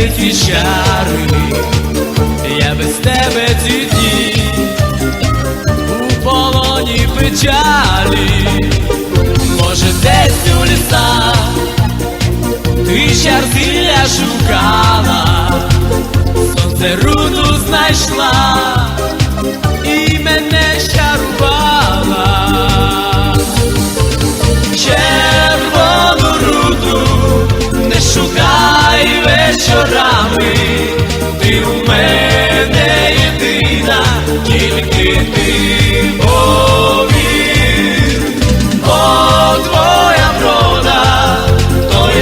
ті чари, я без тебе ці дні, у полоні печалі, може десь у лісах, ти щарзілля шукала, сонце руду знайшла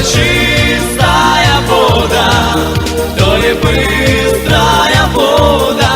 чистая вода, то є быстрая вода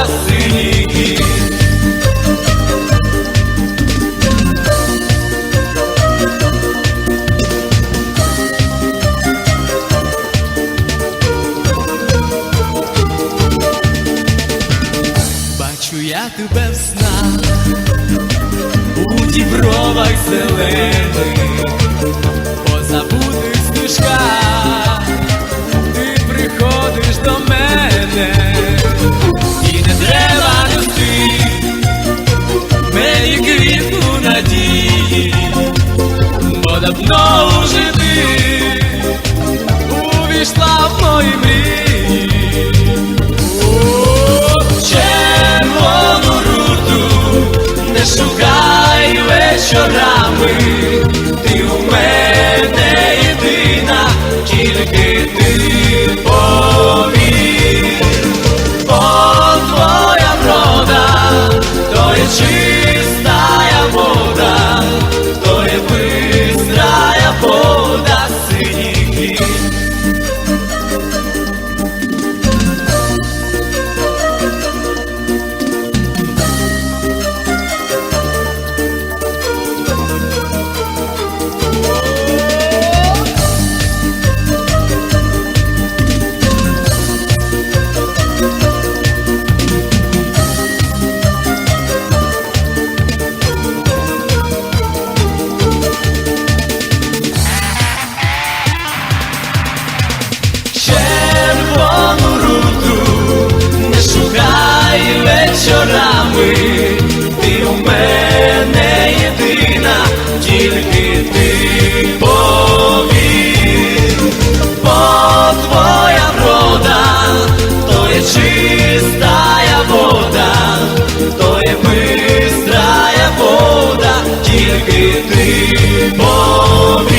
тільки ти. Бо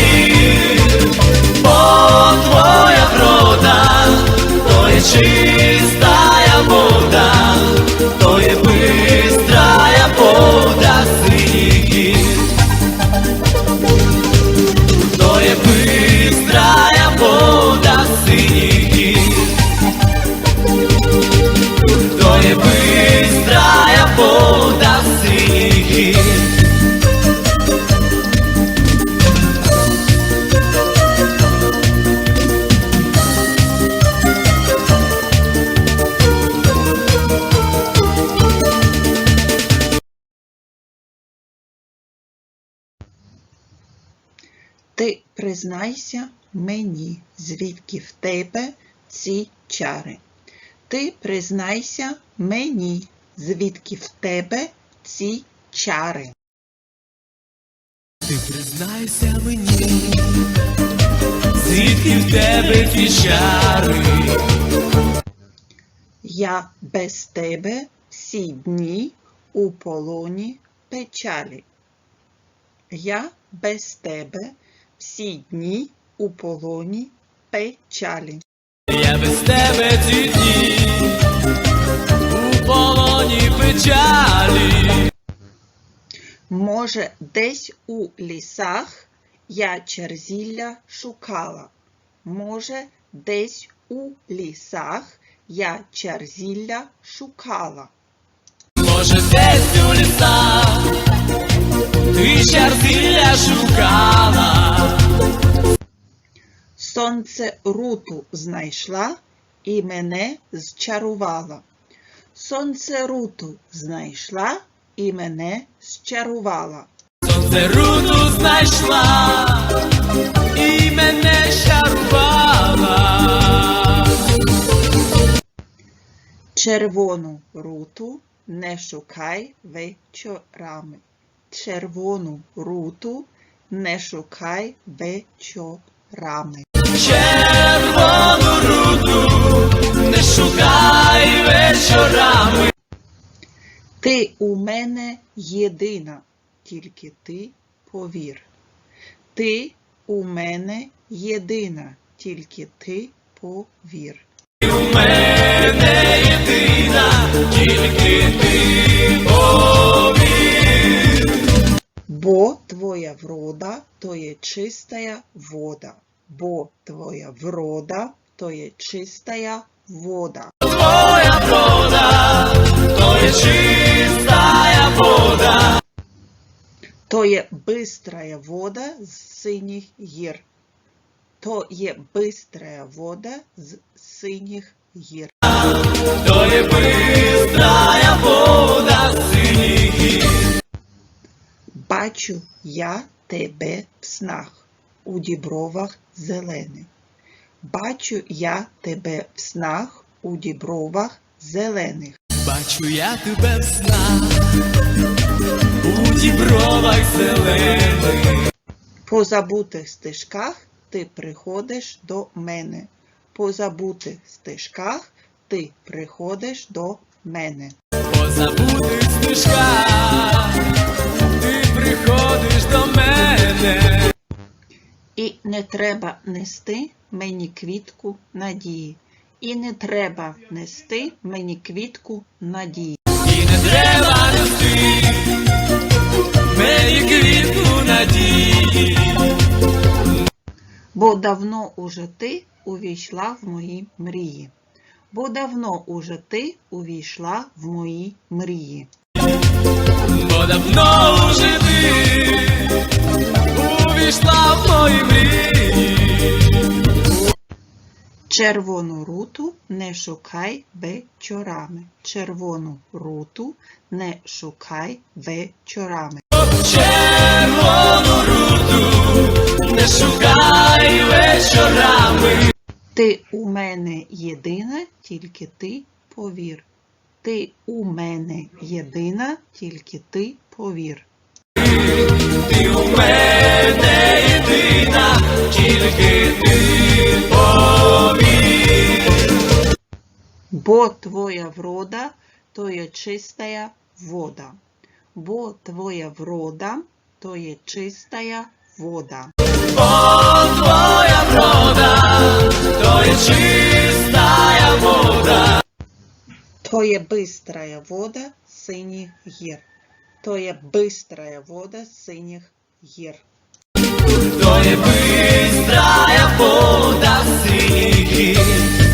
Ти признайся мені, звідки в тебе ці чари. Ти признайся мені, звідки в тебе ці чари. Ти признайся мені, звідки в тебе ті чари, Я без тебе всі дні у полоні печалі. Я без тебе всі дні у полоні печалі. я без тебе ці дні, у полоні печалі. Може, десь у лісах я черзілля шукала. Може, десь у лісах я черзілля шукала. Може, десь у лісах ти щарзілля шукала, Сонце руту знайшла і мене зчарувала. Сонце руту знайшла і мене зчарувала. Сонце руту знайшла і мене чарувала. Червону руту не шукай вечорами. Червону руту не шукай вечорами. Не шукай вечорами. Ти у мене єдина, тільки ти повір. Ти у мене єдина, тільки ти повір. У мене єдина, тільки ти повір. Бо твоя врода то є чистая вода. Бо твоя врода то є чистая вода. Твоя врода, то є чистая вода. То є бистрая вода з синіх гір. То є бистрая вода з синіх гір. То є бистрая вода синіх гір. Бачу я тебе в снах у дібровах зелених. Бачу я тебе в снах у дібровах зелених. Бачу я тебе в снах, у дібровах зелених. По забутих стежках ти приходиш до мене. По забутих стежках ти приходиш до мене. По забутих стежках ти приходиш до мене. І не треба нести мені квітку надії. І не треба нести мені квітку надії. І не треба нести мені квітку надії. Бо давно уже ти увійшла в мої мрії. Бо давно уже ти увійшла в мої мрії. Бо давно уже ти увійшла в мої мрії. Червону руту не шукай вечорами. Червону руту не шукай вечорами. Червону руту не шукай вечорами. Ти у мене єдина, тільки ти повір. Ти у мене єдина, тільки ти повір. Ти у мене єдина, тільки ти повір. Бо твоя врода то є чистая вода. Бо твоя врода то є чистая вода. Бо твоя врода, то є чистая вода. То є бистрая вода синіх гір. То є быстрая вода синіх гір. То є быстрая вода синіх гір?